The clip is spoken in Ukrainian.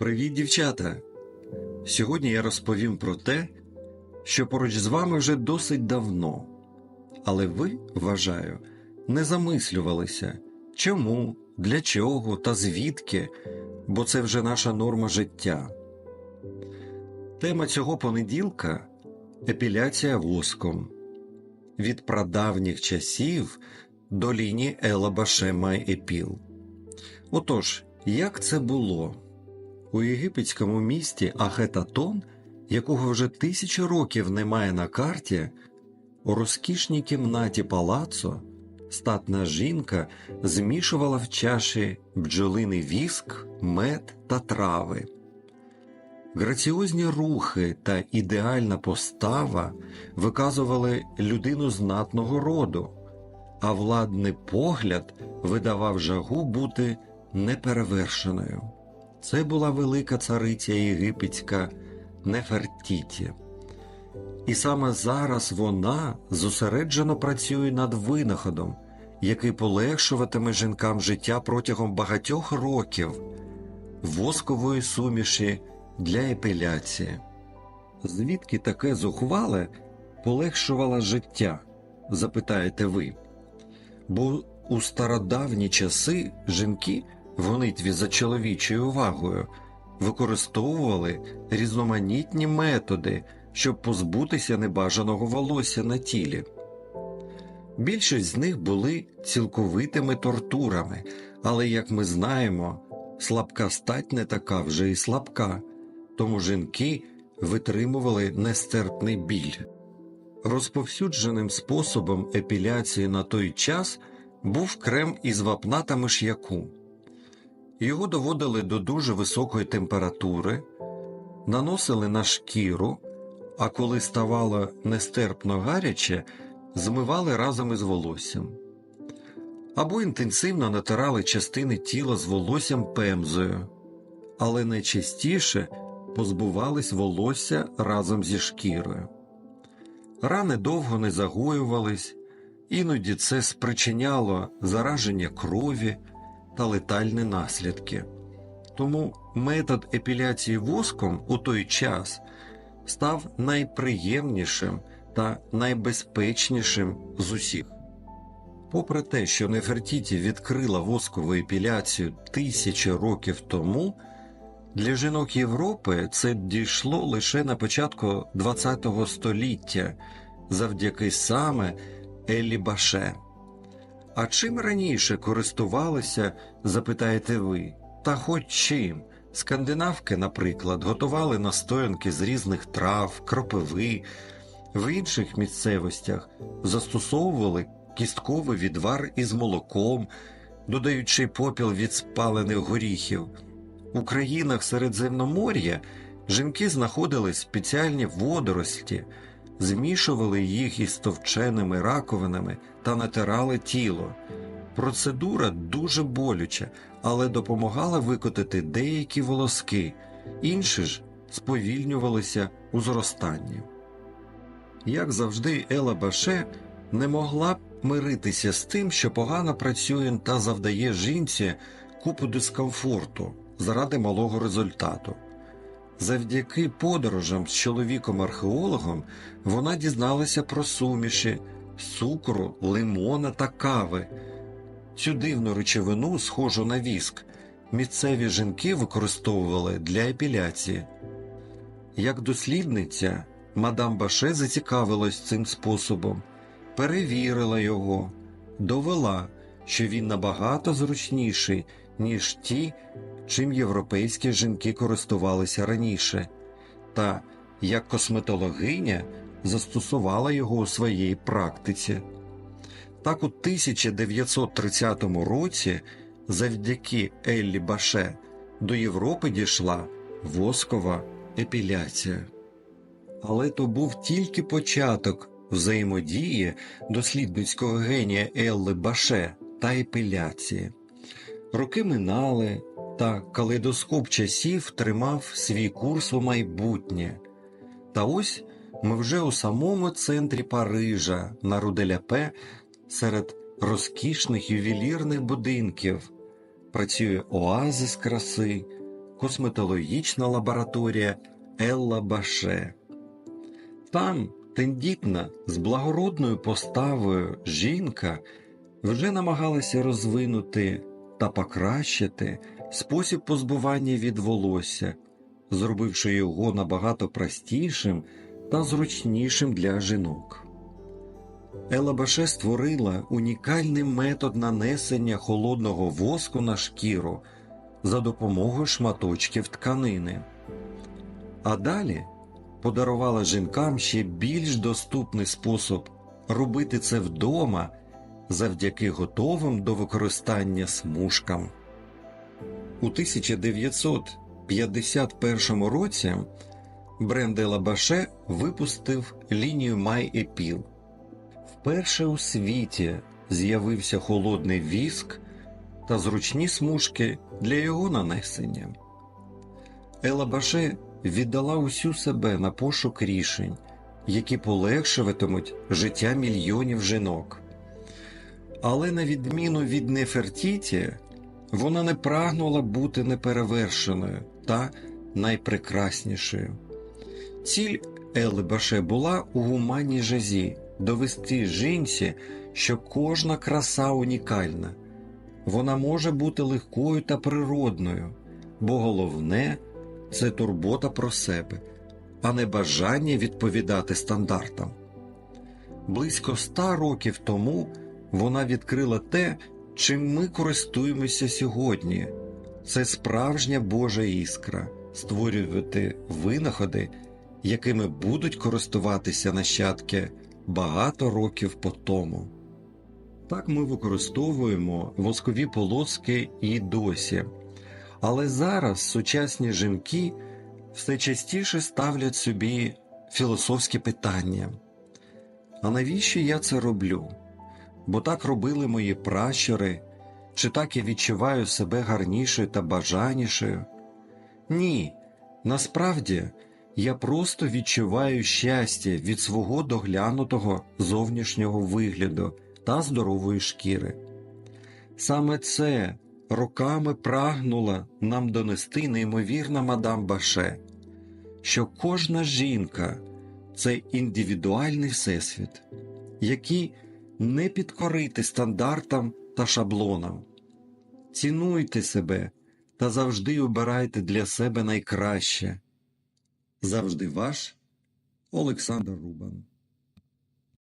Привіт, дівчата! Сьогодні я розповім про те, що поруч з вами вже досить давно, але ви, вважаю, не замислювалися, чому, для чого та звідки, бо це вже наша норма життя. Тема цього понеділка епіляція воском від прадавніх часів до лінії Ела Баше Май Епіл. Отож, як це було? У єгипетському місті Ахетатон, якого вже тисячі років немає на карті, у розкішній кімнаті палацо статна жінка змішувала в чаші бджолиний віск, мед та трави. Граціозні рухи та ідеальна постава виказували людину знатного роду, а владний погляд видавав жагу бути неперевершеною. Це була велика цариця єгипетська Нефертіті. І саме зараз вона зосереджено працює над винаходом, який полегшуватиме жінкам життя протягом багатьох років воскової суміші для епіляції. Звідки таке зухвале полегшувало життя? запитаєте ви. Бо у стародавні часи жінки гонитві за чоловічою увагою використовували різноманітні методи, щоб позбутися небажаного волосся на тілі. Більшість з них були цілковитими тортурами, але, як ми знаємо, слабка стать не така вже і слабка, тому жінки витримували нестерпний біль. Розповсюдженим способом епіляції на той час був крем із вапна та миш'яку. Його доводили до дуже високої температури, наносили на шкіру, а коли ставало нестерпно гаряче, змивали разом із волоссям. Або інтенсивно натирали частини тіла з волоссям пемзою, але найчастіше позбувались волосся разом зі шкірою. Рани довго не загоювались, іноді це спричиняло зараження крові та летальні наслідки. Тому метод епіляції воском у той час став найприємнішим та найбезпечнішим з усіх. Попри те, що Нефертіті відкрила воскову епіляцію тисячі років тому, для жінок Європи це дійшло лише на початку ХХ століття завдяки саме Еллі Баше. А чим раніше користувалися, запитаєте ви, та хоч чим. Скандинавки, наприклад, готували настоянки з різних трав, кропиви, в інших місцевостях застосовували кістковий відвар із молоком, додаючи попіл від спалених горіхів. У країнах Середземномор'я жінки знаходили спеціальні водорості, змішували їх із товченими раковинами та натирали тіло. Процедура дуже болюча, але допомагала викотити деякі волоски, інші ж сповільнювалися у зростанні. Як завжди, Ела Баше не могла б миритися з тим, що погано працює та завдає жінці купу дискомфорту заради малого результату. Завдяки подорожам з чоловіком-археологом вона дізналася про суміші, цукру, лимона та кави. Цю дивну речовину, схожу на віск, місцеві жінки використовували для епіляції. Як дослідниця, мадам Баше зацікавилась цим способом, перевірила його, довела, що він набагато зручніший, ніж ті, чим європейські жінки користувалися раніше, та як косметологиня застосувала його у своїй практиці. Так у 1930 році, завдяки Еллі Баше, до Європи дійшла воскова епіляція. Але то був тільки початок взаємодії дослідницького генія Елли Баше та епіляції. Роки минали, та калейдоскоп часів тримав свій курс у майбутнє. Та ось ми вже у самому центрі Парижа на Руделяпе серед розкішних ювелірних будинків. Працює оазис краси, косметологічна лабораторія Елла Баше. Там тендітна з благородною поставою жінка вже намагалася розвинути та покращити спосіб позбування від волосся, зробивши його набагато простішим та зручнішим для жінок. Ела Баше створила унікальний метод нанесення холодного воску на шкіру за допомогою шматочків тканини. А далі подарувала жінкам ще більш доступний спосіб робити це вдома завдяки готовим до використання смужкам. У 1951 році бренд Ела Баше випустив лінію My Epil. Вперше у світі з'явився холодний віск та зручні смужки для його нанесення. Ела Баше віддала усю себе на пошук рішень, які полегшуватимуть життя мільйонів жінок. Але на відміну від Нефертіті, вона не прагнула бути неперевершеною та найпрекраснішою. Ціль Ели Баше була у гуманній жазі довести жінці, що кожна краса унікальна, вона може бути легкою та природною, бо головне це турбота про себе, а не бажання відповідати стандартам. Близько ста років тому вона відкрила те, чим ми користуємося сьогодні. Це справжня Божа іскра створювати винаходи, якими будуть користуватися нащадки багато років по тому. Так ми використовуємо воскові полоски і досі. Але зараз сучасні жінки все частіше ставлять собі філософські питання. А навіщо я це роблю? Бо так робили мої пращури, чи так я відчуваю себе гарнішою та бажанішою? Ні, насправді я просто відчуваю щастя від свого доглянутого зовнішнього вигляду та здорової шкіри. Саме це роками прагнула нам донести неймовірна мадам Баше, що кожна жінка це індивідуальний всесвіт, який не підкорити стандартам та шаблонам. Цінуйте себе та завжди обирайте для себе найкраще. Завжди ваш Олександр Рубан